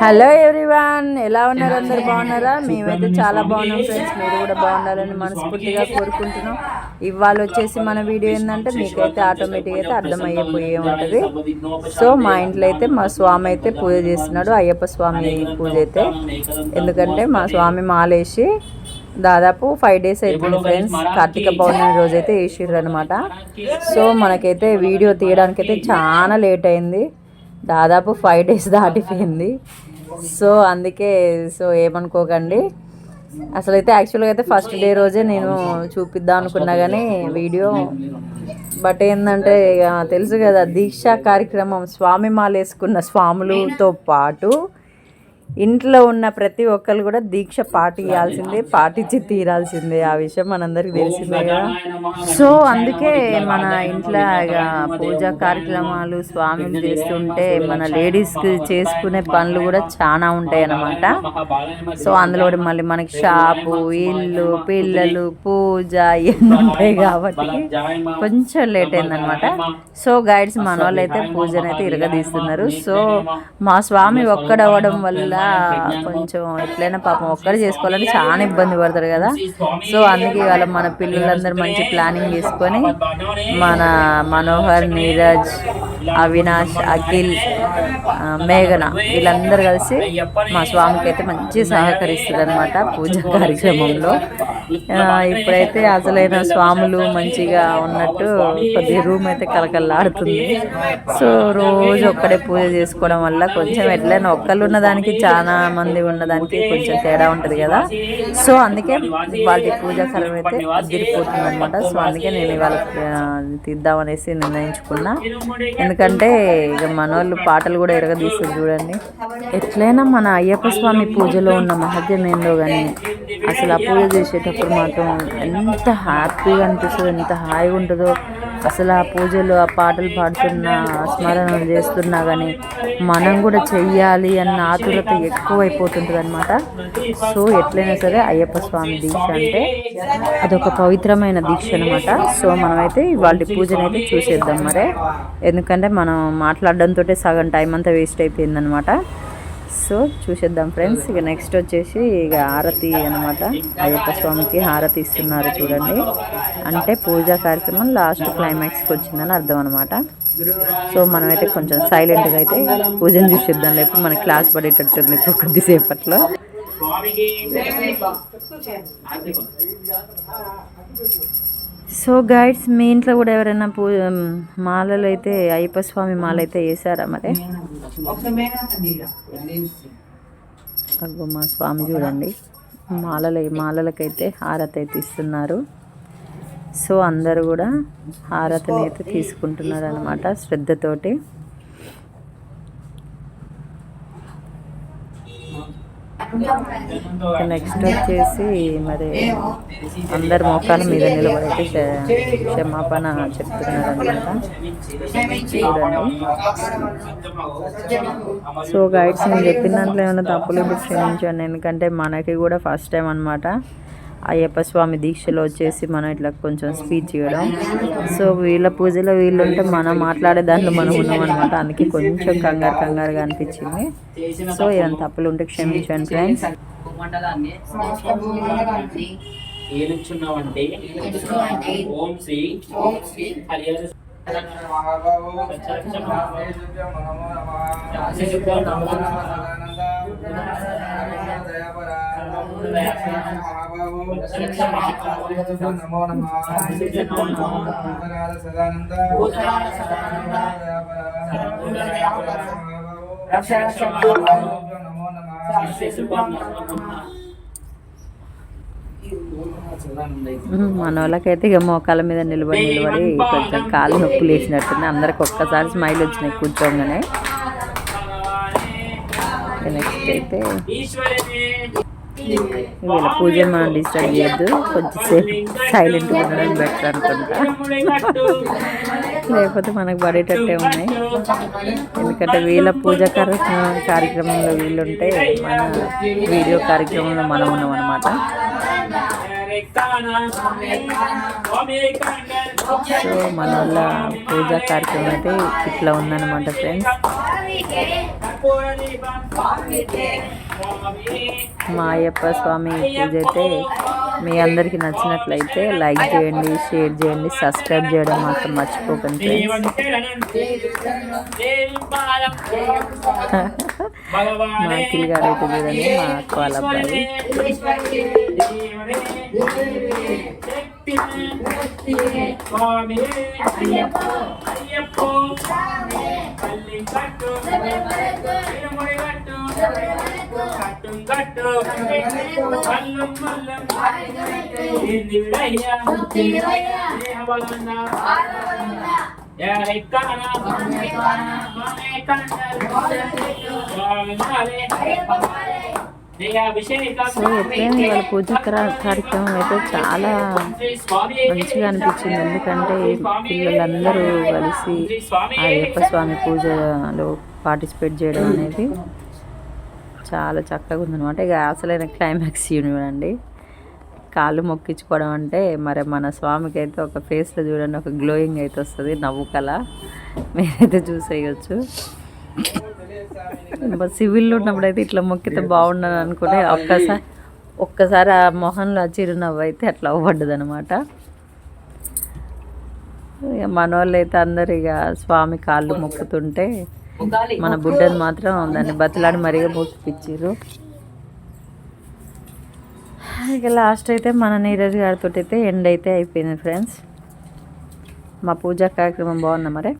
Hello everyone ఎలా ఉన్నారు అందరు? బాగున్నారా? మేమైతే చాలా బాగున్నాం ఫ్రెండ్స్ మీరు కూడా బాగుండాలని మనస్ఫూర్తిగా కోరుకుంటున్నాం. ఇవాళ వచ్చేసి మన వీడియో ఏంటంటే మీకైతే ఆటోమేటిక్ అయితే అర్థమయ్యేపోయే ఉంటుంది సో మా ఇంట్లో అయితే మా స్వామి అయితే పూజ చేస్తున్నాడు. అయ్యప్ప స్వామి పూజ అయితే. ఎందుకంటే మా స్వామి మాలేసి దాదాపు ఫైవ్ డేస్ అవుతుంది ఫ్రెండ్స్ కార్తీక పౌర్ణమి రోజు అయితే వేసిర్రు అనమాట సో మనకైతే వీడియో తీయడానికైతే చాలా లేట్ అయింది. దాదాపు ఫైవ్ డేస్ దాటిపోయింది. సో అందుకే సో ఏమనుకోకండి. అసలు అయితే యాక్చువల్గా అయితే ఫస్ట్ డే రోజే నేను చూపిద్దాం అనుకున్నా కానీ వీడియో. బట్ ఏంటంటే ఇక తెలుసు కదా దీక్షా కార్యక్రమం స్వామి మాల వేసుకున్న స్వాములతో పాటు ఇంట్లో ఉన్న ప్రతి ఒక్కరు కూడా దీక్ష పాటియాల్సిందే పాటించి తీరాల్సిందే. ఆ విషయం మనందరికి తెలిసిందే కదా. సో అందుకే మన ఇంట్లో ఇక పూజా కార్యక్రమాలు స్వామిని చేస్తుంటే మన లేడీస్కి చేసుకునే పనులు కూడా చాలా ఉంటాయి అన్నమాట సో అందులో మళ్ళీ మనకి షాపు ఇల్లు పిల్లలు పూజ ఇవన్నీ ఉంటాయి కాబట్టి కొంచెం లేట్ అయిందనమాట సో గైడ్స్ మన వాళ్ళు అయితే పూజనైతే ఇరగదీస్తున్నారు. సో మా స్వామి ఒక్కడవ్వడం వల్ల కొంచెం ఎట్లయినా పాపం ఒక్కడే చేసుకోవాలంటే చాలా ఇబ్బంది పడతారు కదా. సో అందుకే ఇవాళ మన పిల్లలందరూ మంచి ప్లానింగ్ చేసుకొని మన మనోహర్ నీరజ్ అవినాష్ అఖిల్ మేఘన వీళ్ళందరూ కలిసి మా స్వామికి అయితే మంచి సహకరిస్తుంది అనమాట పూజ కార్యక్రమంలో. ఇప్పుడైతే అసలైన స్వాములు మంచిగా ఉన్నట్టు కొద్దిగా రూమ్ అయితే కలకల్లాడుతుంది సో రోజు ఒక్కడే పూజ చేసుకోవడం వల్ల కొంచెం ఎట్లయినా ఒక్కళ్ళు ఉన్నదానికి చాలా మంది ఉన్నదానికి కొంచెం తేడా ఉంటుంది కదా. సో అందుకే వాళ్ళ పూజాకాలం అయితే అదిరిపోతుంది అనమాట సో అందుకే నేను ఇవాళ తీద్దామనేసి నిర్ణయించుకున్నా. ఎందుకంటే ఇక మన వాళ్ళు పాటలు కూడా ఎరగదీస్తుంది చూడండి. ఎట్లయినా మన అయ్యప్ప స్వామి పూజలో ఉన్న మహత్యం ఏందో కానీ అసలు ఆ పూజ చేసేటప్పుడు మాత్రం ఎంత హ్యాపీగా అనిపిస్తుందో ఎంత హాయిగా ఉంటుందో అసలు ఆ పూజలు ఆ పాటలు పాడుతున్న స్మరణలు చేస్తున్నా కానీ మనం కూడా చెయ్యాలి అన్న ఆతురత ఎక్కువైపోతుంటుంది అనమాట సో ఎట్లయినా సరే అయ్యప్ప స్వామి దీక్ష అంటే అదొక పవిత్రమైన దీక్ష అనమాట సో మనమైతే వాళ్ళ పూజనైతే చూసేద్దాం మరే. ఎందుకంటే మనం మాట్లాడడంతో సగం టైం అంతా వేస్ట్ అయిపోయిందనమాట సో చూసేద్దాం ఫ్రెండ్స్. ఇక నెక్స్ట్ వచ్చేసి ఇక హారతి అనమాట అయ్యప్ప స్వామికి హారతి ఇస్తున్నారు చూడండి. అంటే పూజా కార్యక్రమం లాస్ట్ క్లైమాక్స్కి వచ్చిందని అర్థం అనమాట సో మనమైతే కొంచెం సైలెంట్గా అయితే పూజను చూసేద్దాం. లేకపోతే మన క్లాస్ పడేటట్టుంది ఇప్పుడు కొద్దిసేపట్లో. సో గైడ్స్ మీ ఇంట్లో కూడా ఎవరైనా పూ మాలలు అయితే అయ్యప్ప స్వామి మాల అయితే వేసారా మరి? అగ్గో మా స్వామి చూడండి. మాలలు మాలలకైతే హారతి అయితే ఇస్తున్నారు. సో అందరూ కూడా హారతిని అయితే తీసుకుంటున్నారు అనమాట శ్రద్ధతోటి. నెక్స్ట్ వచ్చేసి మరి అందరు మోకాల మీద నిలబడి క్షమాపణ చెప్తున్నారు అనమాట చూడండి. సో గైడ్స్ నేను చెప్పిన దాంట్లో ఏమైనా తప్పులు ఇప్పుడు క్షమించాను ఎందుకంటే మనకి కూడా ఫస్ట్ టైం అనమాట అయ్యప్ప స్వామి దీక్షలో వచ్చేసి మనం ఇట్లా కొంచెం స్పీచ్ ఇవ్వడం సో వీళ్ళ పూజలో వీళ్ళు ఉంటే మనం మాట్లాడే దాంట్లో మనం ఉన్నాం అనమాట అందుకే కొంచెం కంగారు కంగారుగా అనిపించింది. సో ఏదైనా తప్పులు ఉంటే క్షమించండి ఫ్రెండ్స్ మండలాన్ని ఓం శ్రీ ఓం శ్రీ హరిహర నమో మన వాళ్ళకైతే ఇక మోకాల మీద నిలబడి నిలబడి కొంచెం కాలు నొప్పులు వేసినట్టుంది. అందరికి ఒక్కసారి స్మైల్ వచ్చినాయి కూర్చోగానే. నెక్స్ట్ అయితే వీళ్ళ పూజ మనం డిస్టర్బ్ చేయొద్దు కొంచెంసేపు సైలెంట్గా ఉండడం బెటర్ అనుకుంటా. లేకపోతే మనకు పడేటట్టే ఉన్నాయి. ఎందుకంటే వీళ్ళ పూజ కార్యక్రమం కార్యక్రమంలో వీళ్ళు ఉంటే మన వీడియో కార్యక్రమంలో మనం ఉన్నాం అనమాట సో మన వాళ్ళ పూజా కార్యక్రమం అయితే ఇట్లా ఉందన్నమాట ఫ్రెండ్స్. మా అయ్యప్ప స్వామి పూజ అయితే మీ అందరికీ నచ్చినట్లయితే లైక్ చేయండి షేర్ చేయండి సబ్స్క్రైబ్ చేయడం మాత్రం మర్చిపోకండి మా అఖిల్ గారు అయితే చూడండి మా అక్క వాళ్ళ అబ్బాయి. అయ్యప్ప! కట్టు కట్టు మల్లం మల్లం ఏంది విడయ్యా దేహబలన్న ఎక్కన సో ఎప్పుడైనా వాళ్ళ పూజ కార్యక్రమం అయితే చాలా మంచిగా అనిపించింది. ఎందుకంటే పిల్లలందరూ కలిసి ఆ అయ్యప్ప స్వామి పూజలో పార్టిసిపేట్ చేయడం అనేది చాలా చక్కగా ఉందన్నమాట. ఇక అసలైన క్లైమాక్స్ చూడండి. కాళ్ళు మొక్కించుకోవడం అంటే మరి మన స్వామికి అయితే ఒక ఫేస్లో చూడండి ఒక గ్లోయింగ్ అయితే వస్తుంది నవ్వు కళ మీరైతే చూసేయచ్చు. సివిల్లో ఉన్నప్పుడు అయితే ఇట్లా మొక్కితే బాగుండని అనుకునే ఒక్కసారి ఒక్కసారి ఆ మొహంలో చిరునవ్వు అయితే అట్లా అవ్వడ్డది అనమాట ఇక మన అయితే అందరు ఇక స్వామి కాళ్ళు మొక్కుతుంటే మన బుడ్డని మాత్రం దాన్ని బతిలాడి మరిగా మొక్కిపించారు ఇక లాస్ట్ అయితే మన నీరజ్ గారితో అయితే ఎండ్ అయితే అయిపోయింది ఫ్రెండ్స్ మా పూజా కార్యక్రమం బాగుందా మరి?